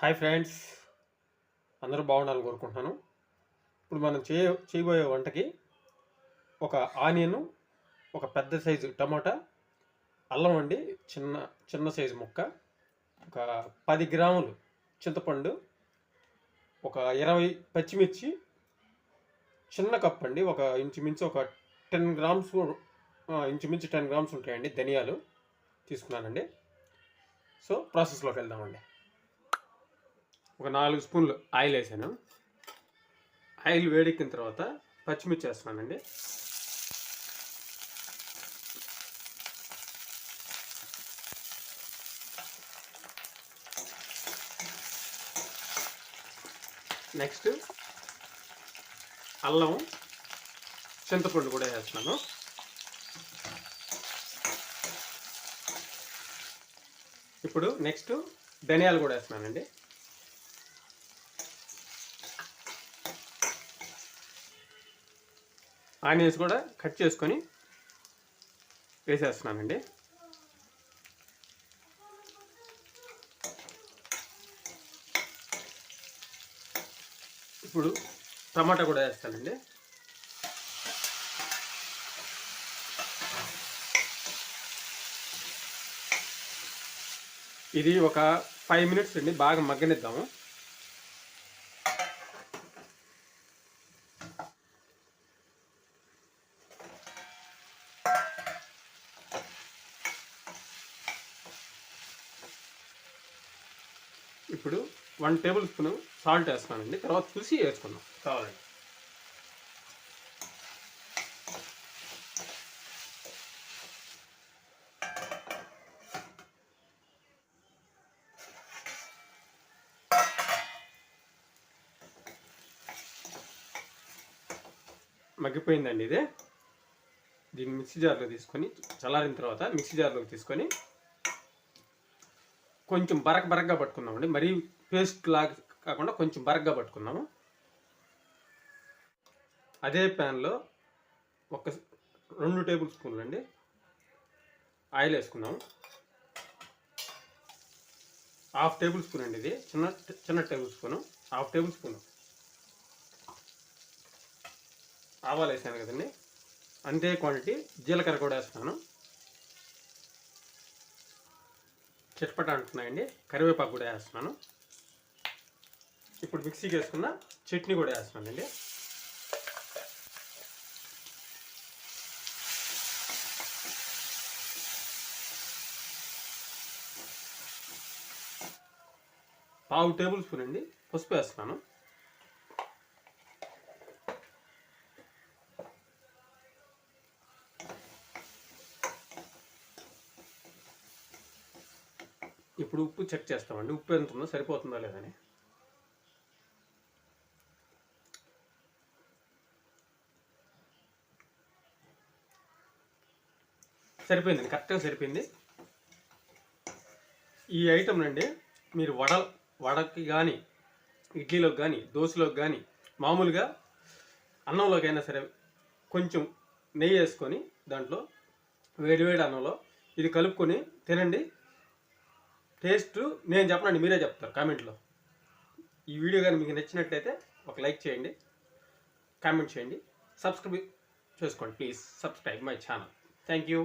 Hi friends. అందరూ బాగుండాలని కోరుకుంటున్నాను. ఇప్పుడు మనం చేయ చేయబోయే వంటకి ఒక ఆనియన్ ఒక పెద్ద సైజు టమాటా అల్లం అండి చిన్న చిన్న సైజు ముక్క ఒక పది గ్రాములు చింతపండు ఒక ఇరవై పచ్చిమిర్చి చిన్న కప్ అండి ఒక ఇంచుమించు ఒక టెన్ గ్రామ్స్ ఇంచుమించు టెన్ గ్రామ్స్ ఉంటాయండి ధనియాలు తీసుకున్నానండి. సో ప్రాసెస్లోకి వెళ్దామండి. ఒక నాలుగు స్పూన్లు ఆయిల్ వేసాను. ఆయిల్ వేడెక్కిన తర్వాత పచ్చిమిర్చి వేస్తున్నానండి. నెక్స్ట్ అల్లం చింతపండు కూడా వేస్తున్నాను. ఇప్పుడు నెక్స్ట్ ధనియాలు కూడా వేస్తున్నానండి. ఆనియన్స్ కూడా కట్ చేసుకొని వేసేస్తున్నానండి ఇప్పుడు టమాటా కూడా వేస్తానండి. ఇది ఒక ఫైవ్ మినిట్స్ అండి బాగా మగ్గనిద్దాము. ఇప్పుడు వన్ టేబుల్ స్పూన్ సాల్ట్ వేస్తున్నానండి తర్వాత చూసి వేసుకుందాం. కావాలండి మగ్గిపోయిందండి ఇది. దీన్ని మిక్సీ జార్లో తీసుకొని చల్లారిన తర్వాత మిక్సీ జార్లోకి తీసుకొని కొంచెం బరక బరకగా పట్టుకుందామండి. మరీ పేస్ట్ లాగా కాకుండా కొంచెం బరకగా పట్టుకుందాము. అదే ప్యాన్లో ఒక రెండు టేబుల్ స్పూన్లు అండి. ఆయిల్ వేసుకుందాము. హాఫ్ టేబుల్ స్పూన్ అండి ఇది. చిన్న చిన్న table spoon. Half table spoon. ఆవాలు వేసాను కదండి. అంతే క్వాంటిటీ. జీలకర్ర కూడా వేస్తున్నాను. చిట్పట అంటున్నాయండి. కరివేపాకు కూడా వేస్తున్నాను. ఇప్పుడు మిక్సీకి వేసుకున్న చట్నీ కూడా వేస్తున్నానండి. పావు టేబుల్ స్పూన్ అండి. పసుపు వేస్తున్నాను. ఇప్పుడు ఉప్పు చెక్ చేస్తామండి. ఉప్పు ఎంత ఉందో సరిపోతుందా లేదని సరిపోయిందండి కరెక్ట్గా సరిపోయింది. ఈ ఐటమ్ నండి మీరు వడ వడకి కానీ ఇడ్లీలోకి కానీ దోశలోకి కానీ మామూలుగా అన్నంలోకైనా సరే కొంచెం నెయ్యి వేసుకొని దాంట్లో వేడివేడి అన్నంలో ఇది కలుపుకొని తినండి. టేస్ట్ నేను చెప్పనండి మీరే చెప్తారు కామెంట్లో. ఈ వీడియో కానీ మీకు నచ్చినట్లయితే ఒక లైక్ చేయండి కామెంట్ చేయండి సబ్స్క్రైబ్ చేసుకోండి please subscribe my channel. Thank you.